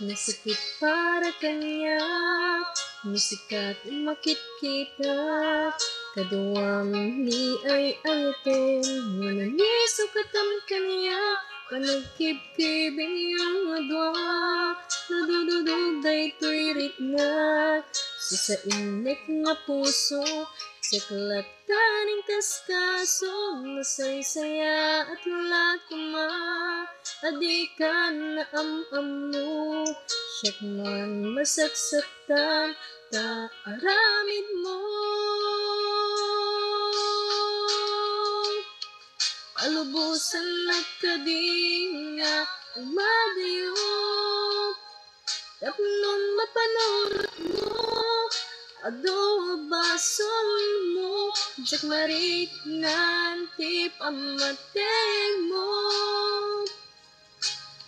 Nasakit para kanya Musikat makit-kita. Kaduam ni ay ayatin Ngunani sukatam kanya. Panagkib-kibin yung adwa Nadududog daytoy ritna. Sa sa inik nga puso Sa kalataning kaskaso Nasaysaya at lakuma Adikan na am-amu. Siyak man masaksaktan Ta aramid mo. Alubusan nagkadinga Umadayo Tapnon mapanulot mo Adobasol mo Jack marit nanti pamateng mo.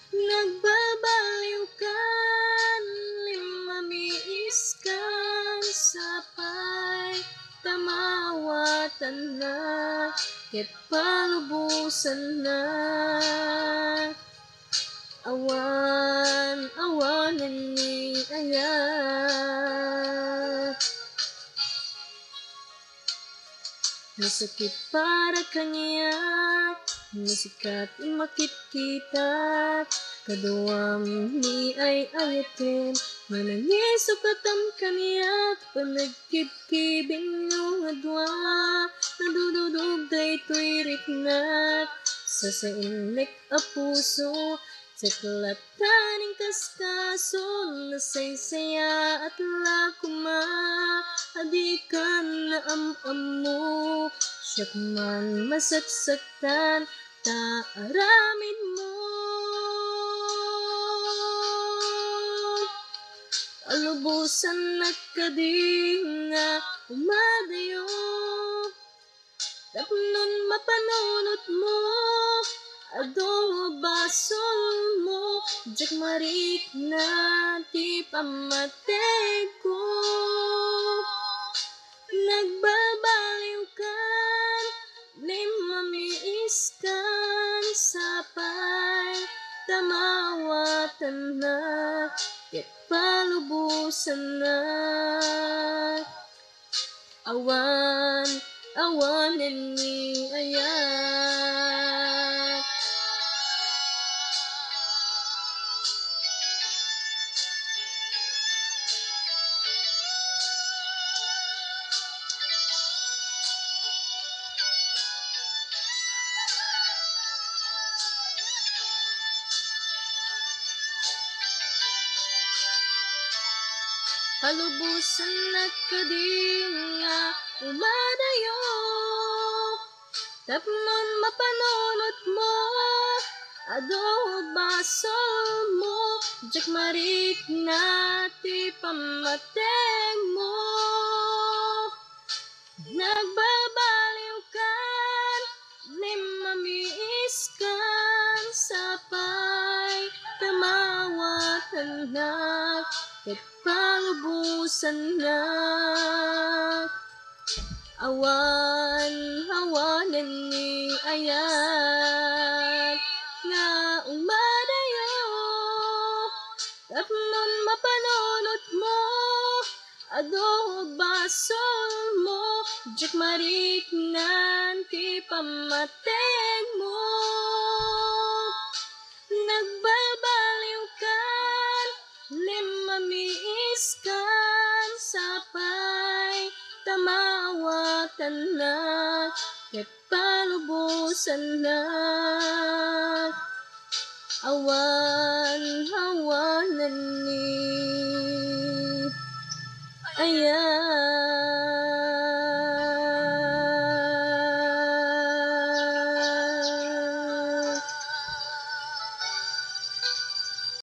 Nagbabaliw ka Limamiis ka Sapay Tamawatan na Ket palubusan na Masakit para kanya Musikat makit kita Kaduam ni ay ayatin Manangiso katam kaniya. Panagkib-kibing yung adwa Nadududog daytoy riknat Sa sa inik a puso Sa kalataning kaskaso Nasaysaya at lakuma. Adikan na am-amu Siyak man masaksaktan Ta aramid mo. Alubusan nagkadinga Umadayo. Tapnon mapanunot mo Adobasol mo. Jack marik na Ti pamateg ko Tamawatan na Ket palubusan na. Awan, awanan ni ayat Halubusan nagkadinga Umadayo. Tapnon mapanunot mo Adobasol mo Jack marik na Ti pamateng mo. Nagbabaliw ka Limamiis ka Sapay Tamawatan na Ket palubusan na Awan, awanan ni ayat Nga umadayo Tapnon mapanunot mo Adobasol mo Jack marik nanti pamateng mo. Nagbabaliw ka Limamiis ka Sapay Tamawatan na Ket palubusan na. Awan